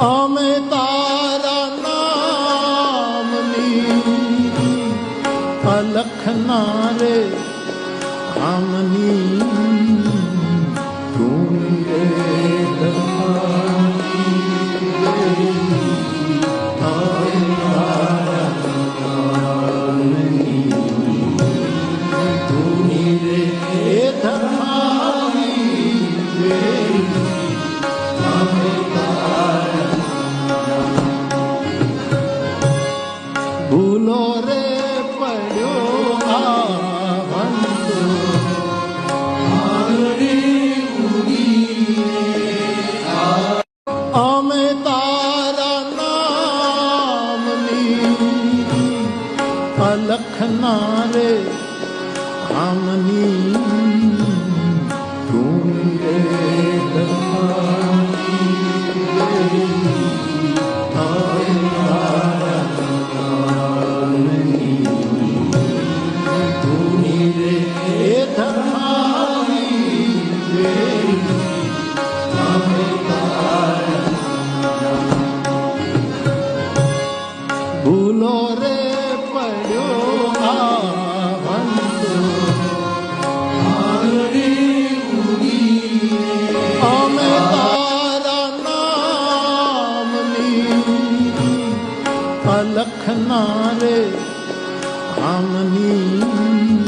અમે તારા નામની અલખના રે આમની ભૂલો રે પડ્યો આ વંશો. અમે તારા નામની આમની ભૂલો રે પડ્યો આ વંશો. અમે તારા નામની અલખના રે આમની